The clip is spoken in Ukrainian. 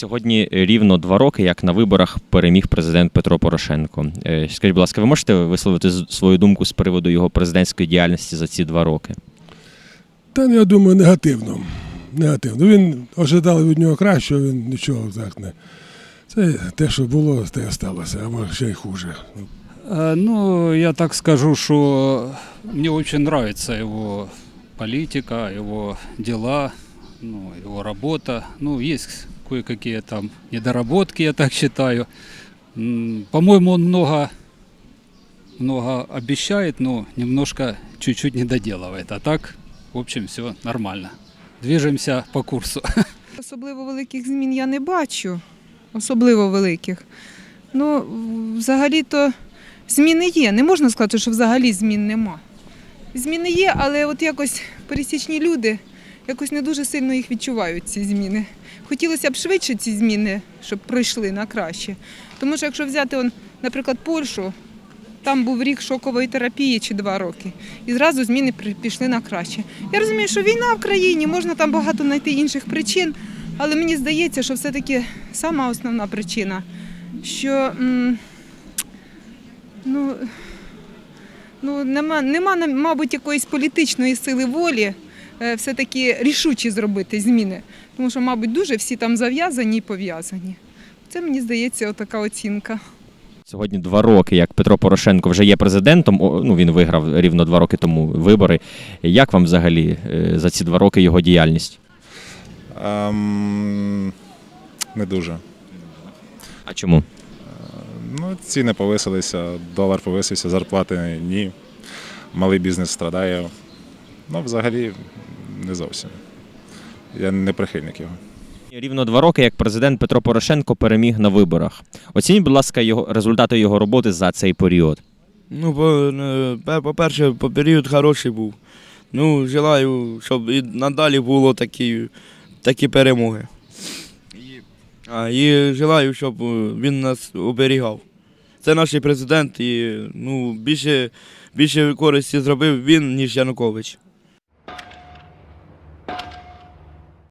Сьогодні рівно два роки, як на виборах переміг президент Петро Порошенко. Е, Скажіть, будь ласка, ви можете висловити свою думку з приводу його президентської діяльності за ці два роки? Та я думаю, негативно. Негативно. Він ожидали від нього кращого, він нічого так не. Це те, що було, те і сталося, або ще й хуже. Э, Ну, я так скажу, что мне очень нравится его политика, его дела, ну, его работа. Ну, есть кое-какие там недоработки, я так считаю. По-моему, он много, много обещает, но немножко чуть-чуть не доделывает. А так, в общем, все нормально. Движемся по курсу. Особливо великих змін я не бачу. Особливо великих. Ну, взагалі-то зміни є. Не можна сказати, що взагалі змін нема. Зміни є, але от якось пересічні люди якось не дуже сильно їх відчувають, ці зміни. Хотілося б швидше ці зміни, щоб пройшли на краще. Тому що якщо взяти, он, наприклад, Польщу, там був рік шокової терапії чи два роки. І зразу зміни пішли на краще. Я розумію, що війна в країні, можна там багато знайти інших причин, але мені здається, що все-таки сама основна причина, що ну, ну, нема, нема, мабуть, якоїсь політичної сили волі все-таки рішучі зробити зміни. Тому що, мабуть, дуже всі там зав'язані і пов'язані. Це мені здається, отака оцінка. Сьогодні два роки, як Петро Порошенко вже є президентом. Ну він виграв рівно два роки тому вибори. Як вам взагалі е, за ці два роки його діяльність? Ем, не дуже. А чому? Ну, ціни повисилися, долар повисився, зарплати ні. Малий бізнес страдає. Ну, взагалі, зовсім. Я не прихильник його. Рівно два роки, як президент Петро Порошенко переміг на виборах. Оцініть, будь ласка, його результати його роботи за цей період. Ну, по- е, пе- по-перше, по період хороший був. Ну, желаю, щоб і надалі було такі, такі перемоги. І, а, і желаю, щоб е, він нас оберігав. Це наш президент, і ну, більше, більше користі зробив він, ніж Янукович.